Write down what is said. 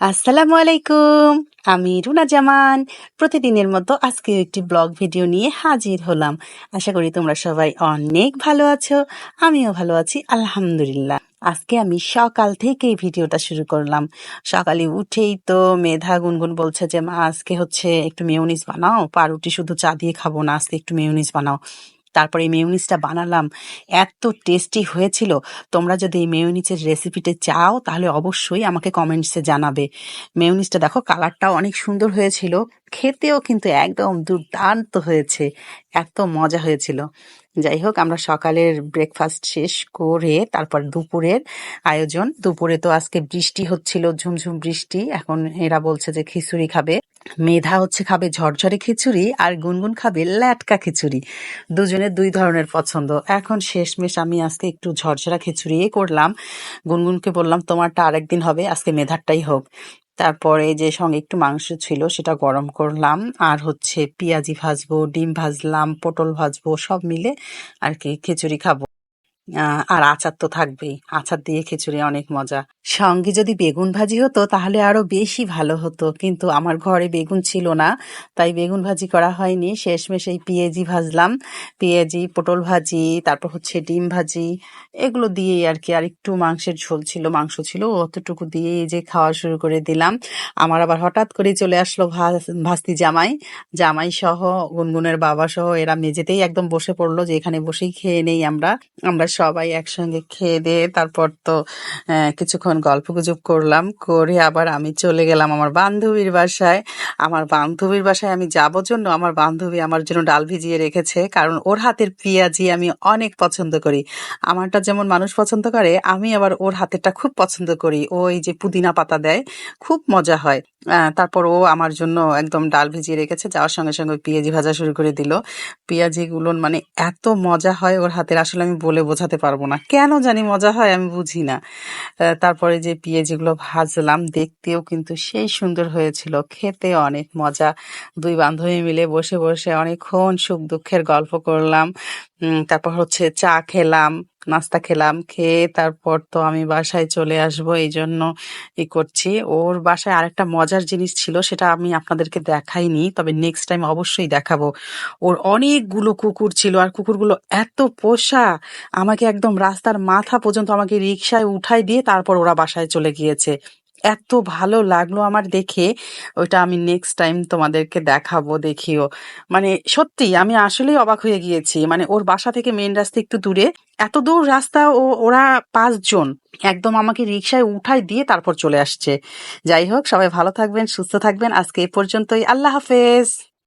আসসালামু আলাইকুম, আমি রুনা জামান। প্রতিদিনের মতো আজকে একটি ব্লগ ভিডিও নিয়ে হাজির হলাম। আশা করি তোমরা সবাই অনেক ভালো আছো, আমিও ভালো আছি, আলহামদুলিল্লাহ। আজকে আমি সকাল থেকেই ভিডিওটা শুরু করলাম। সকালে উঠেই তো মেধা গুনগুন বলছে যে, মা, আজকে হচ্ছে একটু মেয়নিস বানাও, পাউরুটি শুধু চা দিয়ে খাব না, আজকে একটু মেয়নিস বানাও। তারপরে এই মেয়নিসটা বানালাম। এত টেস্টি হয়েছিল। তোমরা যদি এই মেয়নিসের রেসিপিটা চাও, তাহলে অবশ্যই আমাকে কমেন্টসে জানাবে। মেয়নিসটা দেখো কালারটাও অনেক সুন্দর হয়েছিল। খেতেও কিন্তু একদম দুর্দান্ত হয়েছে। এত মজা হয়েছিল। যাই হোক, আমরা সকালের ব্রেকফাস্ট শেষ করে তারপর দুপুরের আয়োজন। দুপুরে তো আজকে বৃষ্টি হচ্ছিল, ঝুমঝুম বৃষ্টি। এখন এরা বলছে যে খিচুড়ি খাবে। মেধা হচ্ছে খাবে ঝরঝরে খিচুড়ি আর গুনগুন খাবে ল্যাটকা খিচুড়ি। দুজনের দুই ধরনের পছন্দ। এখন শেষমেশ আমি আজকে একটু ঝরঝরা খিচুড়ি করলাম। গুনগুনকে বললাম, তোমারটা আরেকদিন হবে, আজকে মেধারটাই হোক। তারপরে যে সঙ্গে একটু মাংস ছিল, সেটা গরম করলাম। আর হচ্ছে পেঁয়াজি ভাজবো, ডিম ভাজলাম, পটল ভাজবো, সব মিলে আর কি খিচুড়ি খাব। আর আচার তো থাকবেই। আচার দিয়ে খিচুড়ি অনেক মজা। সঙ্গে যদি বেগুন ভাজি হতো, তাহলে আরও বেশি ভালো হতো। কিন্তু আমার ঘরে বেগুন ছিল না, তাই বেগুন ভাজি করা হয়নি। শেষমেশ এই পেঁয়াজি ভাজলাম। পেঁয়াজি, পটল ভাজি, তারপর হচ্ছে ডিম ভাজি, এগুলো দিয়েই আর কি। আর একটু মাংসের ঝোল ছিল, মাংস ছিল, অতটুকু দিয়ে এই যে খাওয়া শুরু করে দিলাম। আমার আবার হঠাৎ করে চলে আসলো ভাস- ভাস্তি জামাই। জামাই সহ, গুনগুনের বাবা সহ, এরা মেঝেতেই একদম বসে পড়ল যে এখানে বসেই খেয়ে নেই আমরা। আমরা সবাই একসঙ্গে খেয়ে দিয়ে তারপর তো কিছুক্ষণ গল্প গুজব করলাম। করে আবার আমি চলে গেলাম আমার বান্ধবীর বাসায়। আমার বান্ধবীর বাসায় আমি যাব জন্য আমার বান্ধবী আমার জন্য ডাল ভিজিয়ে রেখেছে। কারণ ওর হাতের পেঁয়াজি আমি অনেক পছন্দ করি। আমারটা যেমন মানুষ পছন্দ করে, আমি আবার ওর হাতেরটা খুব পছন্দ করি। ও এই যে পুদিনা পাতা দেয়, খুব মজা হয়। তারপর ও আমার জন্য একদম ডাল ভিজিয়ে রেখেছে, যাওয়ার সঙ্গে সঙ্গে পেঁয়াজি ভাজা শুরু করে দিল। পেঁয়াজিগুলো মানে এত মজা হয় ওর হাতের, আসলে আমি বলে বোঝাতে পারব না। কেন জানি মজা হয় আমি বুঝি না। তারপরে যে পেঁয়াজিগুলো ভাজলাম, দেখতেও কিন্তু সেই সুন্দর হয়েছিল। খেতে অনেক মজা। দুই বান্ধবী মিলে বসে বসে অনেকক্ষণ সুখ দুঃখের গল্প করলাম। তারপর হচ্ছে চা খেলাম। নাস্তা খেলাম, খেয়ে তারপর তো আমি বাসায় চলে আসব এই জন্য ই করছি। ওর বাসায় আরেকটা মজার জিনিস ছিল, সেটা আমি আপনাদেরকে দেখাইনি, তবে নেক্সট টাইম অবশ্যই দেখাবো। ওর অনেকগুলো কুকুর ছিল, আর কুকুরগুলো এত পোষা, আমাকে একদম রাস্তার মাথা পর্যন্ত আমাকে রিক্সায় উঠাই দিয়ে তারপর ওরা বাসায় চলে গিয়েছে। এত ভালো লাগল আমার দেখে। ওইটা আমি নেক্সট টাইম তোমাদেরকে দেখাবো, দেখিও। মানে সত্যি আমি আসলেই অবাক হয়ে গিয়েছি। মানে ওর বাসা থেকে মেন রাস্তা একটু দূরে। এত দূর রাস্তা ও, ওরা পাঁচজন। একদম আমাকে রিক্সায় উঠায় দিয়ে তারপর চলে আসছে। যাই হোক, সবাই ভালো থাকবেন, সুস্থ থাকবেন। আজকে এ পর্যন্তই। আল্লাহ হাফেজ।